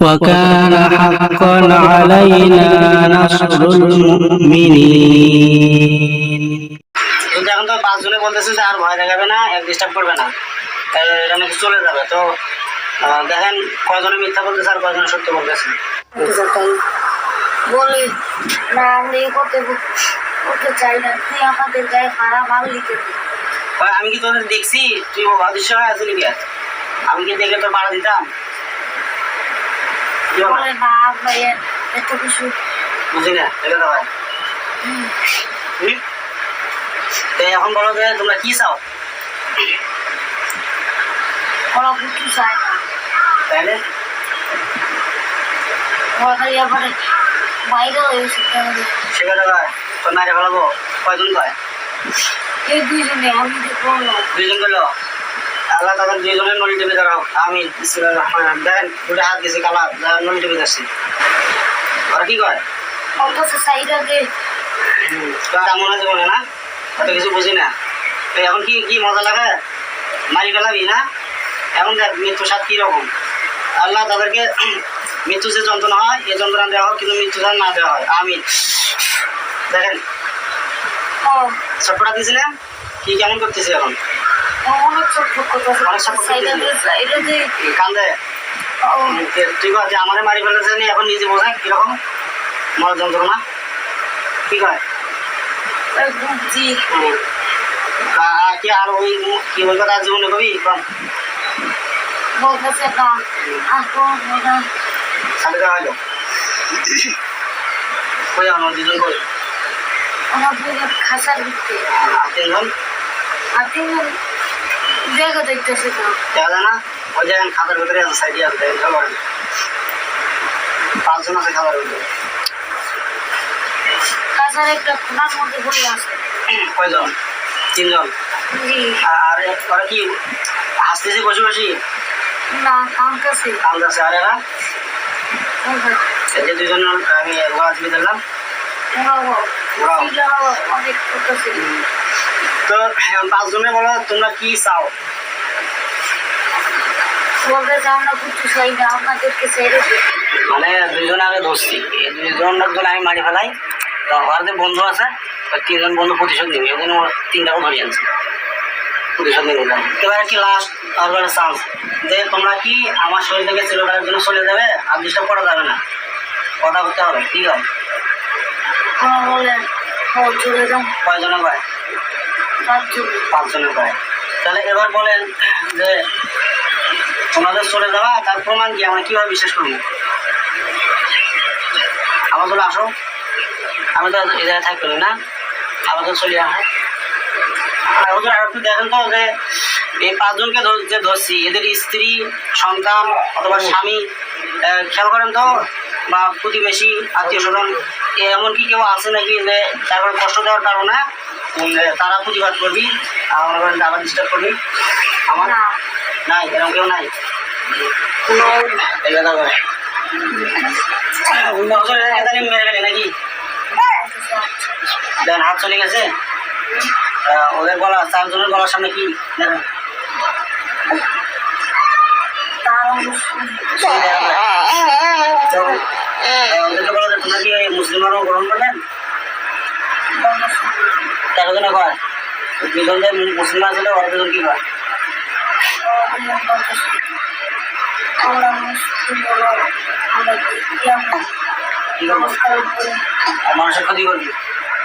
وكان حقا علينا نصر المؤمنين কিন্তু এখন তো পাঁচজনে বলতেছে যে আর ভয় দেখাবে না এক ডিস্টার্ব করবে না তাই এটা নাকি চলে যাবে তো আহ, দেখেন কয়জনে মিথ্যা বলতেছে আর কয়জনে সত্য বলতেছে বলে না আমরা এ করতে করতে চাই না তুই আমাদের গায়ে খারাপ মারলি কে তুই? ভাই, আমি কি তোদের দেখছি তুই অদৃশ্য হয়ে আসলি কি আর? আমি কি দেখে তোর পাড়া দিতাম কি বলে? না? ভাই এত কিছু বুঝি না তো ভাই? তো এখন বলো যে তোমরা কি চাও? ওরা কিছু চায় না তাহলে ওরা খালি আবার বাইরে সেখানে ভাই তোর কয়জন কয়? এই দুইজনে আমি দুইজন গেলো আল্লাহ তাদের দুইজনের নলি টিপে দাঁড়াও আমি। দেখেন দুটো হাত গেছে কালা নলি টিপে যাচ্ছি আর কি দে তেমন আছে বলে না? অত কিছু বুঝি না। তো এখন কি কি মজা লাগে? মারি ফেলাবি না? এখন দেখ মৃত্যু সাত কীরকম? আল্লাহ তাদেরকে মৃত্যু যে যন্ত্রণা হয় এই যন্ত্রণা দেওয়া হয় কিন্তু মৃত্যু না দেওয়া হয়। আমি দেখেন। ও। চটপটা দিয়েছি না কি কেমন করতেছি এখন? অনেক ছোট কথা অনেক ছোট সাইডা দে সাইডা দে কান্দে ও তুই কয় যে আমারে মারি ফেলেছে এখন নিজে বোঝায় কীরকম মর যন্ত্রণা কি ওই বুঝছি কি আর ওই কি ওই কথা জীবনে কবি বলতেছে না সাথে দেওয়া হলো কই আমার দুজন কই আমার দুজন খাসার ভিত্তি আর তিনজন? আর তিনজন জায়গা দেখতেছে। না দেখা না? ওই যে খাতার ভিতরে আছে সাইডে আছে পাঁচজন আছে খাতার ভিতরে। খাসার একটা খোলার মধ্যে বলে আছে। কয়জন? তিনজন? আর ওরা কি হাসতেছে বসে বসে? না কামতেছে কান্দাছে আর এরা এই যে দুজন আমি গোয়া দিলাম ওরাও অনেক করতেছে। তো এখন পাঁচজনে বলো তোমরা কি চাও? বলতে চাও না কিছু চাই না আপনাদেরকে ছেড়ে মানে দুইজন আগে ধরছি এই দুইজন লোকজন আমি মারি ফেলাই তো আমার যে বন্ধু আছে তিনজন বন্ধু প্রতিশোধ নিবি ওই জন্য ওর ধরে আনছি। প্রতিশোধ নিবি এবার কি লাস্ট তারপরে চান্স যে তোমরা কি আমার শরীর থেকে চিরকালের জন্য চলে যাবে আর ডিস্টার্ব করা যাবে না? কথা করতে হবে ঠিক আছে চলে যাও। কয়জনে কয়? পাঁচজন পাঁচজনে কয় তাহলে এবার বলেন যে চলে যাওয়া তার প্রমাণ কি? আমরা কীভাবে বিশ্বাস করব? আমার বলে আসো। আমি তো থাকতে না। আমাদের চলে আসো। আর ওদের আর একটু দেখেন তো যে এই পাঁচজনকে যে ধরছি এদের স্ত্রী সন্তান অথবা স্বামী খেয়াল করেন তো? বা প্রতিবেশী আত্মীয় স্বজন এমনকি কেউ আছে নাকি যে তারপর কষ্ট দেওয়ার কারণে তারা প্রতিবাদ করবি মনে করেন আবার ডিস্টার্ব করবি। আমার নাই এরকম কেউ নাই। কোনো এই করে বছর মেরে গেলি নাকি? দেখেন হাত চলে গেছে? ওদের গলা চারজনের গলার সামনে কি? দেখেন মুসলিমারও গ্রহণ করবেন তেরো জনে কয় দুজন যে মুসলিম আছে ওরা দুজন কি আর মানুষের ক্ষতি করবি।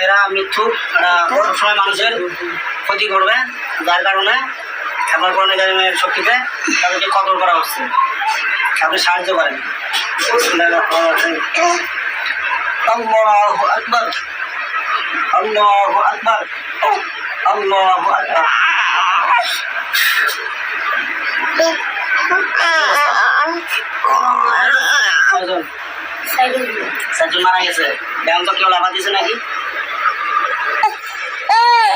এরা মৃত্যু, এরা সবসময় মানুষের ক্ষতি করবে, যার কারণে আমার কোরআন কারিমের শক্তিতে, তাদেরকে কদর করা হচ্ছে। আপনি সাহায্য করেন। মারা গেছে। এখন তো কেউ লাভা দিছে নাকি?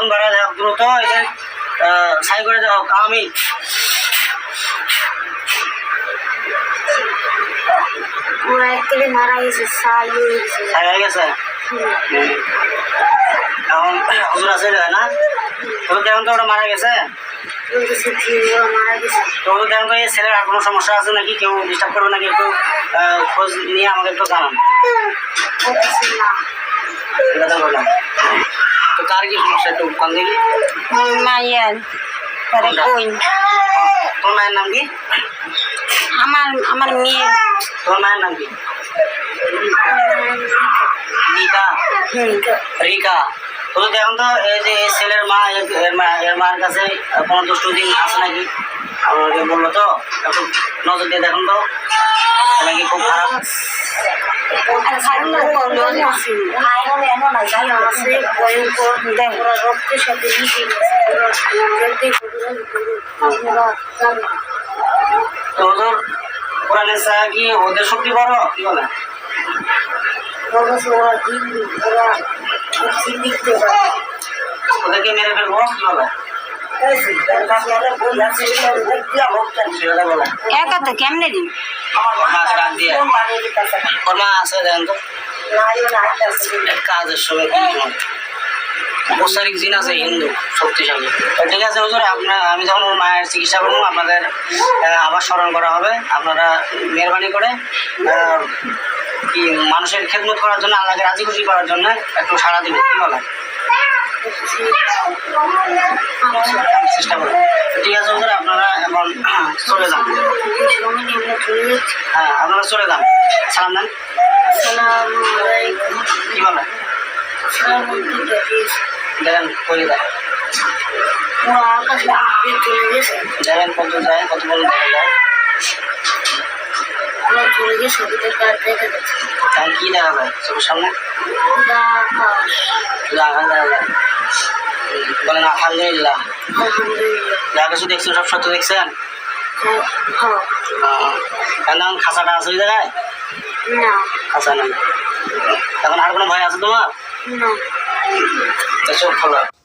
আগুন বাড়া যায় দ্রুত যে ছাই করে দাও আমি মারা গেছে ছাই হয়ে। এখন হুজুর আছে না? তো ওরা মারা গেছে? বলতেছে কি ওরা মারা গেছে। তো হুজুর দেখুন তো এই ছেলের আর কোনো সমস্যা আছে নাকি? কেউ ডিস্টার্ব করবে নাকি একটু খোঁজ নিয়ে আমাকে একটু জানান। বললাম। তার কি সমস্যা একটু কম দেখি মায়ের পরে কই তোর মায়ের নাম কি আমার আমার মেয়ে তোর মায়ের নাম কি নিকা রিকা তো দেখুন তো এই যে ছেলের মা এর- মা এর মার কাছে কোনো দুষ্টু দিন আছে নাকি আমাকে বলল তো একটু নজর দিয়ে দেখুন তো এটা কি খুব খারাপ আছে ভয়ঙ্কর ওরা রক্তের সাথে মিশে গেছে ওরা যেতে ওরা জানে না। তো ওদের কি ওদের শক্তি বড় কি বলে ওদেরকে মেরে ফেলব কি বলে সেটা বলে। একা তো কেমনে দিন তো কাজের সময় জিন আছে হিন্দু শক্তিশালী ঠিক আছে হুজুর আপনার আমি যখন ওর মায়ের চিকিৎসা করব আপনাদের আবার স্মরণ করা হবে আপনারা মেহরবানি করে কি মানুষের খেদমত করার জন্য আল্লাহকে রাজি খুশি করার জন্য একটু সাড়া দিবেন কি বলেন চেষ্টা করুন ঠিক আছে হুজুর আপনারা এখন চলে যান। হ্যাঁ আপনারা চলে যান। সালাম দেন। কি বলেন দেখেন করে দেয় দেখেন কত যায় কত বড় দেখা যায়? তাহলে কি দেখা যায়? চোখের সামনে? দেখা যায়। বলেন আলহামদুলিল্লাহ। যা কিছু দেখছেন সব সত্য দেখছেন? আহ, এখন খাঁচাটা আছে ওই জায়গায়? খাঁচা নেই। এখন আর কোনো ভয় আছে তোমার? চোখ খোলা।